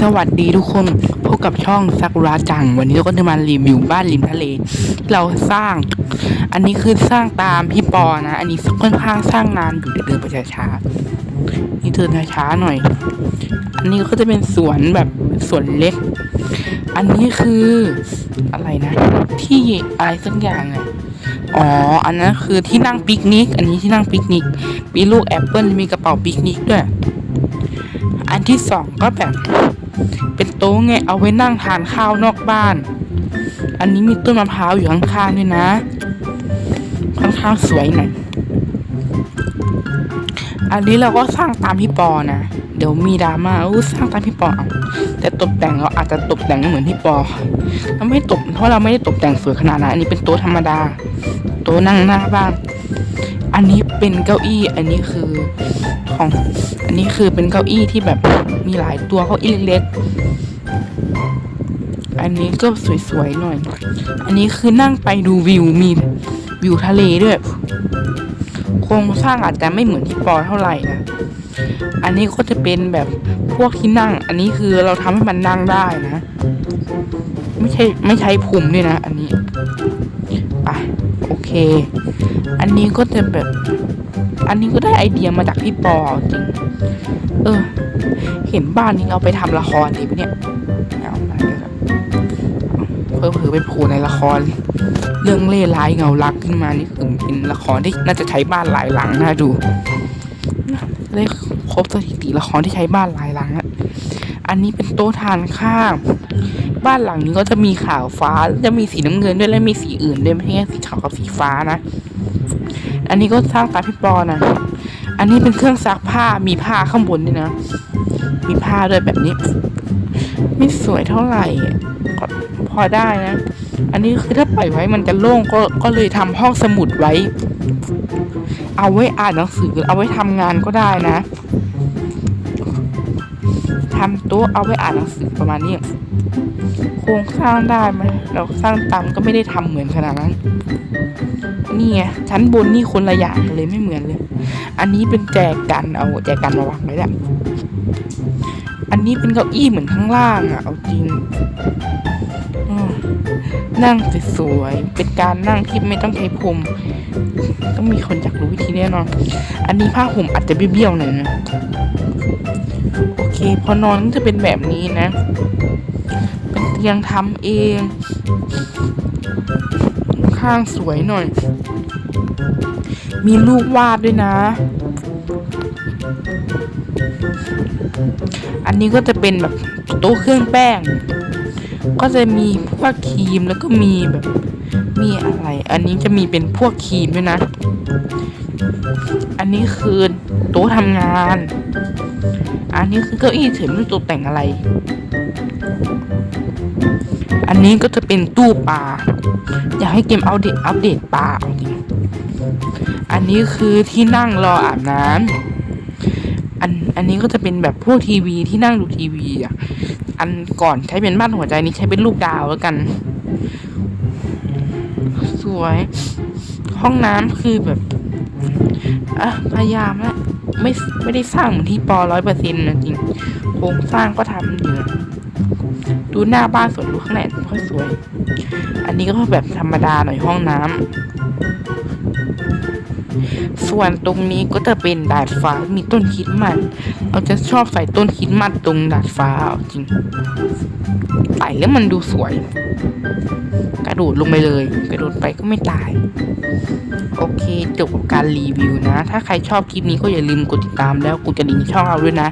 สวัสดีทุกคนพบกับช่องซากุระจัง วันนี้เราก็จะมารีวิวบ้านริมทะเล เราสร้าง อันนี้คือสร้างตามพี่ปอนะ อันนี้ค่อนข้างสร้างนานอยู่เดี๋ยวเดินไปช้าๆนี่เดินช้าๆหน่อย อันนี้ก็จะเป็นสวนแบบสวนเล็ก อันนี้คืออะไรนะ ที่อะไรสักอย่างอะอ๋อ อันนั้นคือที่นั่งปิกนิก อันนี้ที่นั่งปิกนิก มีลูกแอปเปิลมีกระเป๋าปิกนิกด้วย อันที่สองก็แบบ เป็นโต๊ะไงเอาไว้นั่งทานข้าวนอกบ้าน อันนี้มีต้นมะพร้าวอยู่ข้างๆด้วยนะ ค่อนข้างสวยหน่อยอันนี้เราก็สร้างตามพี่ปอนะ เดี๋ยวมีดราม่าอู้สร้างตามพี่ปอ แต่ตกแต่งเราอาจจะตกแต่งไม่เหมือนพี่ปอเราไม่ตกเพราะเราไม่ได้ตกแต่งสวยขนาดนั้นอันนี้เป็นโต๊ะธรรมดา โต๊ะนั่งหน้าบ้าน อันนี้เป็นเก้าอี้ อันนี้คือของ อันนี้คือเป็นเก้าอี้ที่แบบมีหลายตัวเก้าอี้เล็กๆ อันนี้ก็สวยๆหน่อย อันนี้คือนั่งไปดูวิวมีวิวทะเลด้วยโครงสร้างอาจจะไม่เหมือนที่ปอเท่าไหร่นะ อันนี้ก็จะเป็นแบบพวกที่นั่ง อันนี้คือเราทำให้มันนั่งได้นะ ไม่ใช่ไม่ใช้ภูมิด้วยนะ อันนี้ ไปโอเค อันนี้ก็จะแบบ อันนี้ก็ได้ไอเดียมาจากพี่ปอจริง เออ เห็นบ้านนี้เอาไปทำละครดีปะเนี่ยเอามาเดี๋ยเพิ่มเผื่อไปโผล่ในละคร เรื่องเล่ร้ายเงารักขึ้นมานี่คือเป็นละครที่น่าจะใช้บ้านหลายหลังน่าดูได้ครบสถิติละครที่ใช้บ้านหลายหลังอะอันนี้เป็นโต๊ะทานข้าว บ้านหลังนี้ก็จะมีขาวฟ้าจะมีสีน้ำเงินด้วยและมีสีอื่นด้วยไม่ใช่แค่สีขาวกับสีฟ้านะ อันนี้ก็สร้างตามพี่ปอนะอันนี้เป็นเครื่องซักผ้ามีผ้าข้างบนด้วยนะ มีผ้าด้วยแบบนี้ ไม่สวยเท่าไหร่ก็พอได้นะ อันนี้คือถ้าปล่อยไว้มันจะโล่งก็ก็เลยทำห้องสมุดไว้ เอาไว้อ่านหนังสือเอาไว้ทำงานก็ได้นะ ทำโต๊ะเอาไว้อ่านหนังสือประมาณนี้โครงสร้างได้ไหมเราสร้างตามก็ไม่ได้ทำเหมือนขนาดนั้น นี่ไงชั้นบนนี่คนละอย่างกันเลยไม่เหมือนเลย อันนี้เป็นแจกันเอาแจกันมาวางไว้แหละอันนี้เป็นเก้าอี้เหมือนข้างล่างอะเอาจริงนั่งสวยๆเป็นการนั่งที่ไม่ต้องใช้พรม ต้องมีคนอยากรู้วิธีแน่นอน อันนี้ผ้าห่มอาจจะเบี้ยวๆหน่อยนะ โอเค พอนอนก็จะเป็นแบบนี้นะ เป็นเตียงทำเอง ข้างสวยหน่อย มีลูกวาดด้วยนะ อันนี้ก็จะเป็นแบบโต๊ะเครื่องแป้ง ก็จะมีพวกครีมแล้วก็มีแบบ มีอะไร อันนี้จะมีเป็นพวกครีมด้วยนะ อันนี้คือโต๊ะทำงาน อันนี้คือเก้าอี้เฉยไม่รู้ตกแต่งอะไร อันนี้ก็จะเป็นตู้ปลา อยากให้เกมเอาเดตอัปเดตปลาเอาจริงอันนี้คือที่นั่งรออาบน้ำอันอันนี้ก็จะเป็นแบบพวกทีวีที่นั่งดูทีวีอะ อันก่อนใช้เป็นบ้านหัวใจนี้ใช้เป็นลูกดาวแล้วกัน สวย ห้องน้ำคือแบบอะพยายามแล้วไม่ไม่ได้สร้างเหมือนที่ปอร้อยเปอร์เซ็นต์จริงโครงสร้างก็ทำอยู่ดูหน้าบ้านสวยดูข้างในค่อยสวย อันนี้ก็แบบธรรมดาหน่อยห้องน้ำ ส่วนตรงนี้ก็จะเป็นดาดฟ้ามีต้นคิดมันเราจะชอบใส่ต้นคิดมันตรงดาดฟ้าเอาจริงใส่แล้วมันดูสวย กระโดดลงไปเลย กระโดดไปก็ไม่ตาย โอเคจบกับการรีวิวนะ ถ้าใครชอบคลิปนี้ก็อย่าลืมกดติดตามแล้วกดกระดิ่งช่องเราด้วยนะ